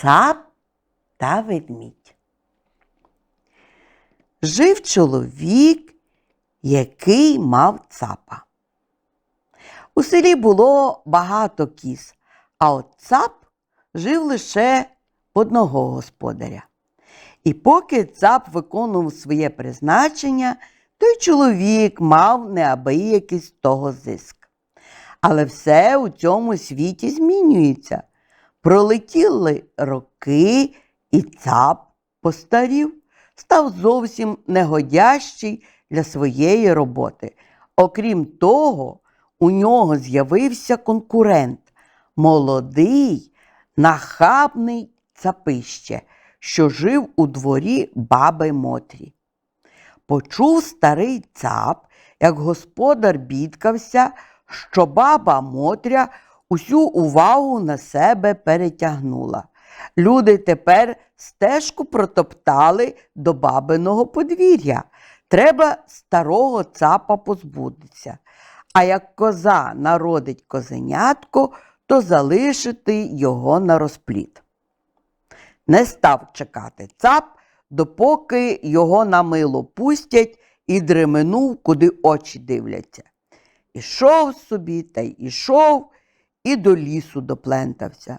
Цап та ведмідь. Жив чоловік, який мав цапа. У селі було багато кіз, а от цап жив лише одного господаря. І поки цап виконував своє призначення, той чоловік мав неабиякий того зиск. Але все у цьому світі змінюється. Пролетіли роки, і цап постарів, став зовсім негодящий для своєї роботи. Окрім того, у нього з'явився конкурент молодий, нахабний цапище, що жив у дворі баби Мотрі. Почув старий цап, як господар бідкався, що баба Мотря усю увагу на себе перетягнула. Люди тепер стежку протоптали до бабиного подвір'я. Треба старого цапа позбутися. А як коза народить козенятко, то залишити його на розпліт. Не став чекати цап, допоки його на мило пустять і дременув, куди очі дивляться. Ішов собі та й ішов і до лісу доплентався.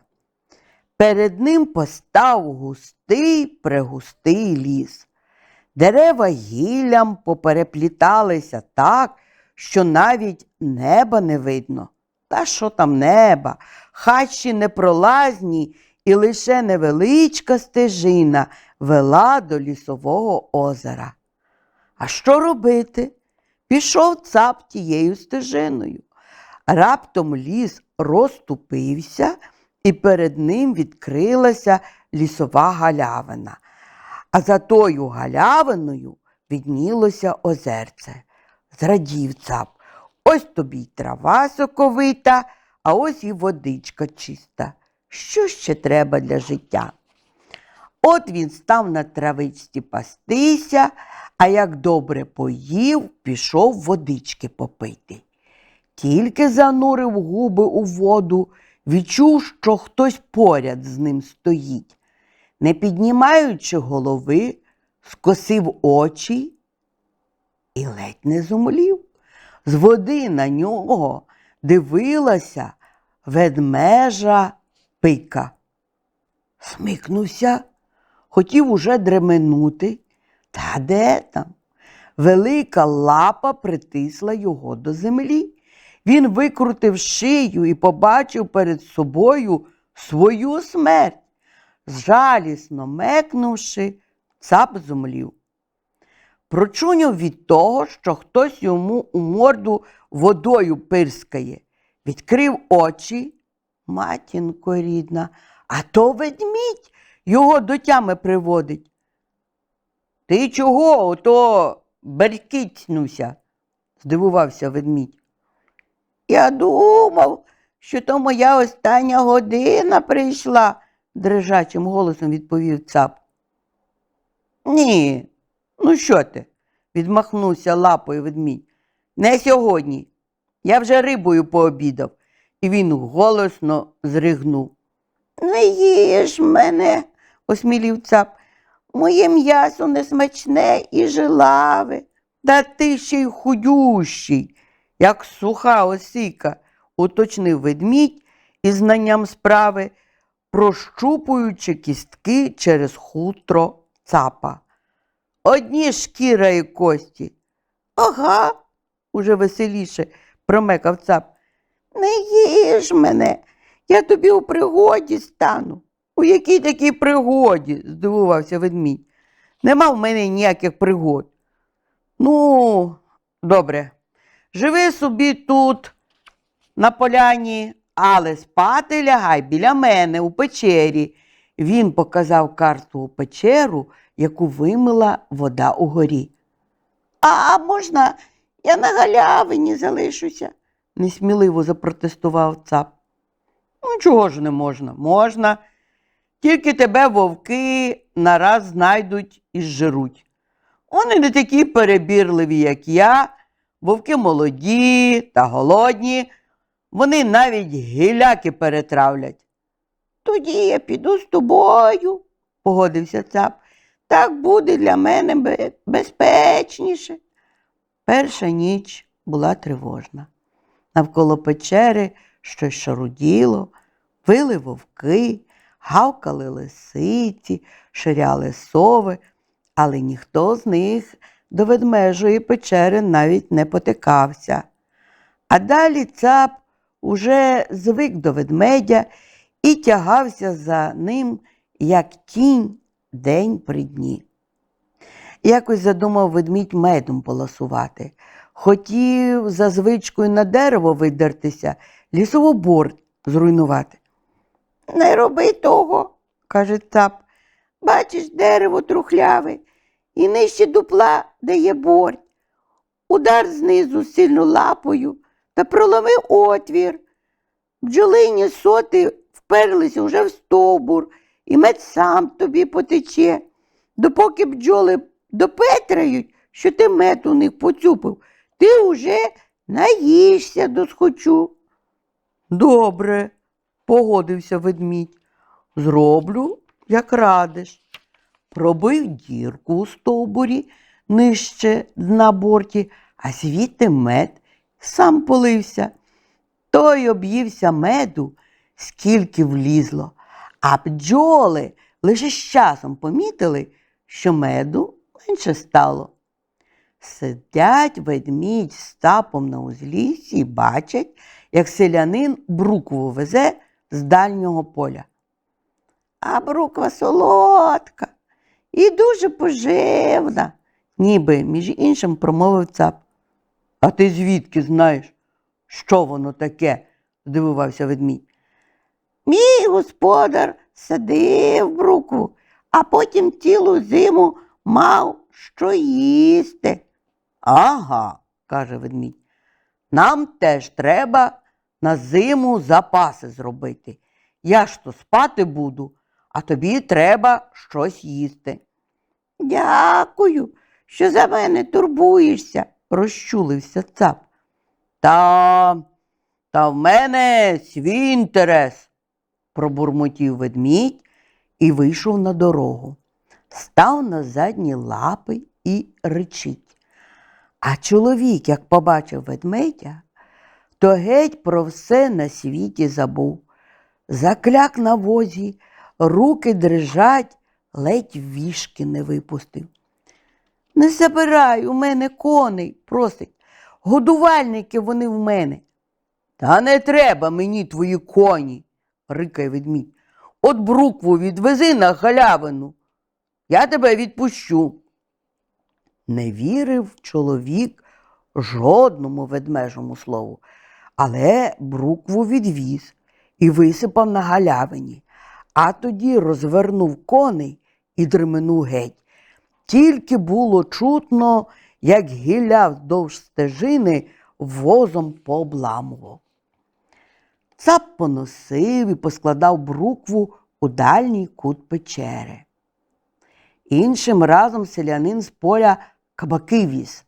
Перед ним постав густий прегустий ліс. Дерева гіллям поперепліталися так, що навіть неба не видно. Та що там неба? Хащі непролазні, і лише невеличка стежина вела до лісового озера. А що робити? Пішов цап тією стежиною. Раптом ліс розступився, і перед ним відкрилася лісова галявина. А за тою галявиною віднілося озерце. Зрадів цап. Ось тобі й трава соковита, а ось і водичка чиста. Що ще треба для життя? От він став на травичці пастися, а як добре поїв, пішов водички попити. Тільки занурив губи у воду, відчув, що хтось поряд з ним стоїть. Не піднімаючи голови, скосив очі і ледь не зумлів. З води на нього дивилася ведмежа пика. Смикнувся, хотів уже дременути, та де там? Велика лапа притисла його до землі. Він викрутив шию і побачив перед собою свою смерть. Жалісно мекнувши, цап зумлів. Прочуняв від того, що хтось йому у морду водою пирскає. Відкрив очі, матінко рідна, а то ведмідь його до тями приводить. Ти чого ото беркітнувся? здивувався ведмідь. Я думав, що то моя остання година прийшла, дрижачим голосом відповів цап. Ні, ну що ти? відмахнувся лапою ведмідь. Не сьогодні. Я вже рибою пообідав, і він голосно зригнув. Не їж мене, осмілів цап. Моє м'ясо несмачне і жилаве. Та ти ще й худющий, як суха осіка, уточнив ведмідь із знанням справи, прощупуючи кістки через хутро цапа. Одні шкіра і кості. Ага, уже веселіше промекав цап. Не їж мене, я тобі у пригоді стану. У якій такій пригоді? здивувався ведмідь. Нема в мене ніяких пригод. Ну, добре, живи собі тут, на поляні, але спати лягай біля мене у печері. Він показав карту у печеру, яку вимила вода угорі. А можна я на галявині залишуся? несміливо запротестував цап. Ну, чого ж не можна? Можна. Тільки тебе вовки нараз знайдуть і зжируть. Вони не такі перебірливі, як я. Вовки молоді та голодні. Вони навіть гіляки перетравлять. Тоді я піду з тобою, погодився цап. Так буде для мене безпечніше. Перша ніч була тривожна. Навколо печери щось шаруділо, вили вовки, гавкали лисиці, ширяли сови, але ніхто з них до ведмежої печери навіть не потикався. А далі цап уже звик до ведмедя і тягався за ним, як кінь день при дні. Якось задумав ведмідь медом полосувати. Хотів за звичкою на дерево видертися, лісовобор зруйнувати. Не роби того, каже цап. Бачиш, дерево трухляве, і нижче дупла дає борт. Удар знизу сильно лапою та проломив отвір. Бджолині соти вперлися вже в стовбур, і мед сам тобі потече. Допоки бджоли допетрають, що ти мед у них поцюпив, ти уже наїшся досхочу. Добре, погодився ведмідь. Зроблю, як радиш. Пробив дірку у стовбурі нижче дна борті, а звідти мед сам полився. Той об'ївся меду, скільки влізло, а бджоли лише з часом помітили, що меду менше стало. Сидять ведмідь з тапом на узліссі і бачать, як селянин брукву везе з дальнього поля. А бруква солодка і дуже поживна, ніби між іншим промовив цап. А ти звідки знаєш, що воно таке? здивувався ведмідь. Мій господар садив брукву, а потім цілу зиму мав що їсти. Ага, каже ведмідь. Нам теж треба на зиму запаси зробити. Я ж то спати буду, а тобі треба щось їсти. Дякую, що за мене турбуєшся, розчулився цап. Та, та в мене свій інтерес, пробурмотів ведмідь і вийшов на дорогу. Став на задні лапи і речить. А чоловік, як побачив ведмедя, то геть про все на світі забув. Закляк на возі, руки дрижать, ледь вішки не випустив. Не забирай у мене коней, просить. Годувальники вони в мене. Та не треба мені твої коні, рикає ведмідь. От брукву відвези на галявину. Я тебе відпущу. Не вірив чоловік жодному ведмежому слову, але брукву відвіз і висипав на галявині, а тоді розвернув коней і дременув геть. Тільки було чутно, як гілля вздовж стежини возом пообламував. Цап поносив і поскладав брукву у дальній кут печери. Іншим разом селянин з поля кабаки віз.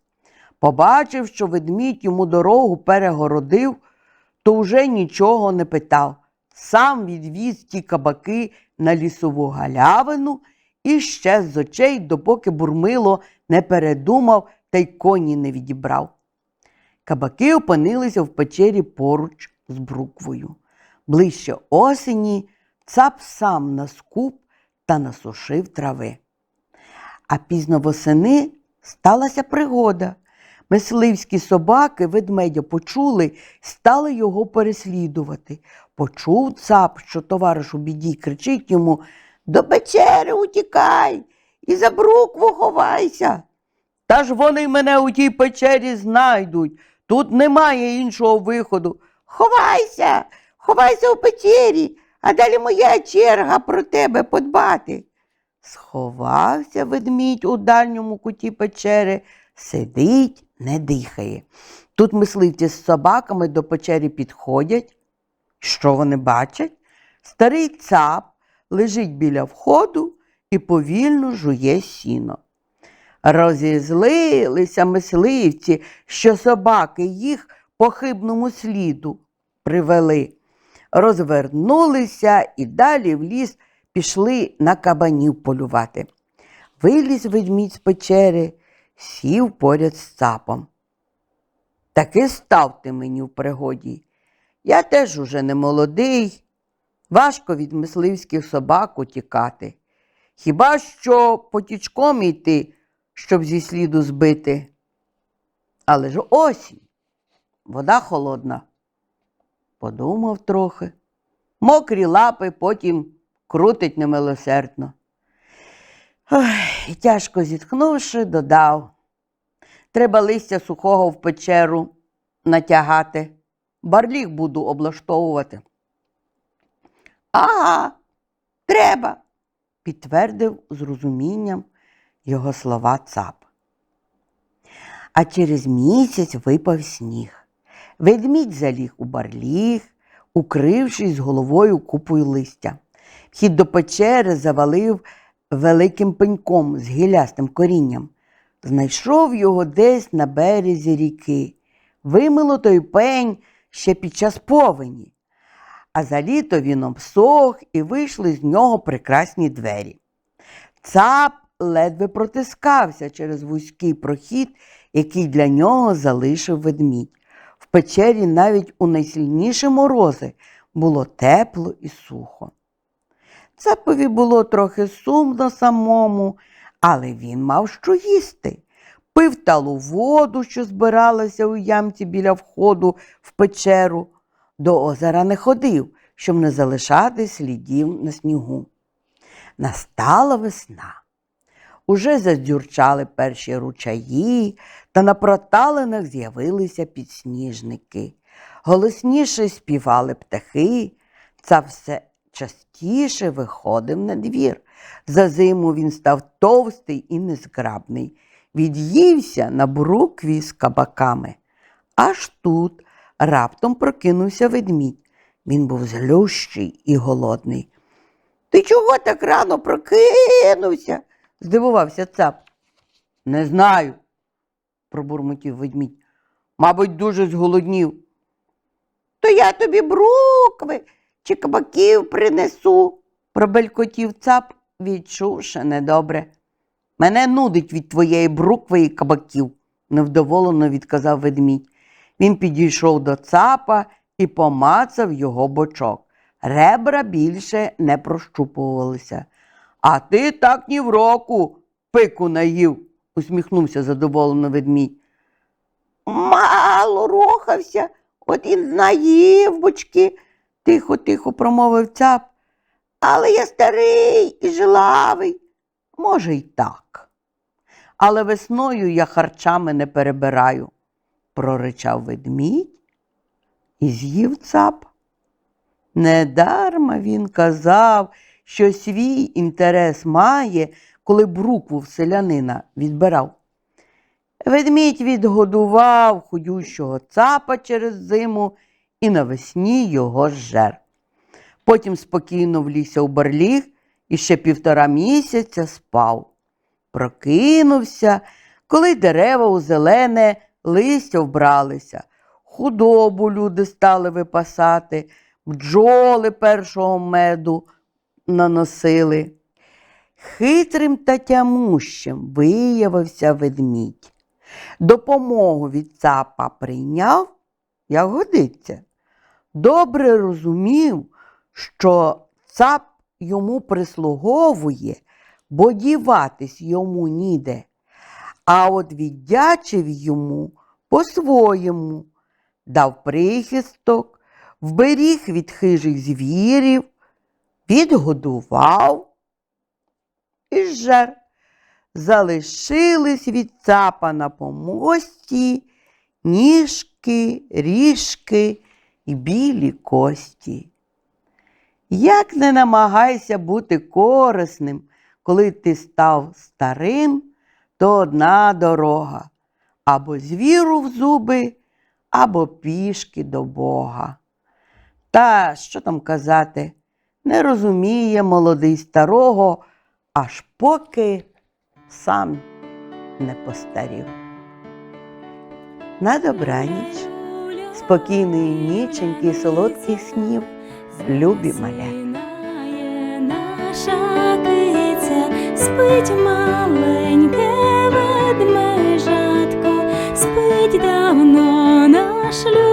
Побачив, що ведмідь йому дорогу перегородив, то вже нічого не питав. Сам відвіз ті кабаки на лісову галявину і ще з очей, допоки бурмило не передумав та й коні не відібрав. Кабаки опинилися в печері поруч з бруквою. Ближче осені цап сам наскуп та насушив трави. А пізно восени сталася пригода. Мисливські собаки ведмедя почули, стали його переслідувати. Почув цап, що товариш у біді кричить йому До печери утікай і за брукву ховайся. Та ж вони мене у тій печері знайдуть. Тут немає іншого виходу. Ховайся, Ховайся у печері, а далі моя черга про тебе подбати. Сховався ведмідь у дальньому куті печери, сидить, не дихає. Тут мисливці з собаками до печері підходять. Що вони бачать? Старий цап лежить біля входу і повільно жує сіно. Розізлилися мисливці, що собаки їх по хибному сліду привели. Розвернулися і далі в ліс пішли на кабанів полювати. Виліз ведмідь з печери, сів поряд з цапом. Таки став ти мені в пригоді. Я теж уже не молодий, важко від мисливських собак утікати. Хіба що потічком йти, щоб зі сліду збити. Але ж осінь, вода холодна. Подумав трохи. Мокрі лапи потім крутить немилосердно. Ой, тяжко зітхнувши, додав. Треба листя сухого в печеру натягати. Барліг буду облаштовувати. Ага, треба, підтвердив з розумінням його слова цап. А через місяць випав сніг. Ведмідь заліг у барліг, укрившись головою купою листя. Вхід до печери завалив великим пеньком з гілястим корінням. Знайшов його десь на березі ріки. Вимило той пень ще під час повені. А за літо він обсох і вийшли з нього прекрасні двері. Цап ледве протискався через вузький прохід, який для нього залишив ведмідь. В печері навіть у найсильніші морози було тепло і сухо. Цапові було трохи сумно самому, але він мав що їсти. Пив талу воду, що збиралася у ямці біля входу в печеру. До озера не ходив, щоб не залишати слідів на снігу. Настала весна. Уже задзюрчали перші ручаї, та на проталинах з'явилися підсніжники. Голосніше співали птахи, це все частіше виходив на двір. За зиму він став товстий і незграбний, від'ївся на брукві з кабаками. Аж тут раптом прокинувся ведмідь. Він був злющий і голодний. Ти чого так рано прокинувся? здивувався цап. Не знаю, пробурмотів ведмідь. Мабуть, дуже зголоднів. То я тобі брукви чи кабаків принесу, пробелькотів цап, відчувши недобре. Мене нудить від твоєї брукви і кабаків, невдоволено відказав ведмідь. Він підійшов до цапа і помацав його бочок. Ребра більше не прощупувалися. А ти так ні в року пику наїв, усміхнувся задоволено ведмідь. Мало рухався, от і наїв бочки, тихо, тихо промовив цап. Але я старий і жилавий. Може, й так. Але весною я харчами не перебираю, проричав ведмідь і з'їв цап. Недарма він казав, що свій інтерес має, коли брукву в селянина відбирав. Ведмідь відгодував худющого цапа через зиму і навесні його зжер. Потім спокійно влігся у барліг і ще півтора місяця спав. Прокинувся, коли дерева у зелене листя вбралися. Худобу люди стали випасати, бджоли першого меду наносили. Хитрим та тямущим виявився ведмідь. Допомогу від цапа прийняв, як годиться. Добре розумів, що цап йому прислуговує, бо діватись йому ніде. А от віддячив йому по-своєму, дав прихисток, вберіг від хижих звірів, підгодував і жер. Залишились від цапа на помості ніжки, ріжки і білі кості. Як не намагайся бути корисним, коли ти став старим, то одна дорога або звіру в зуби, або пішки до Бога. Та що там казати, не розуміє молодий старого, аж поки сам не постарів. На добраніч, спокійної ніченьки і солодких снів, любі маля. Наша киця спить маленьке ведмежатко, спить давно наш любий.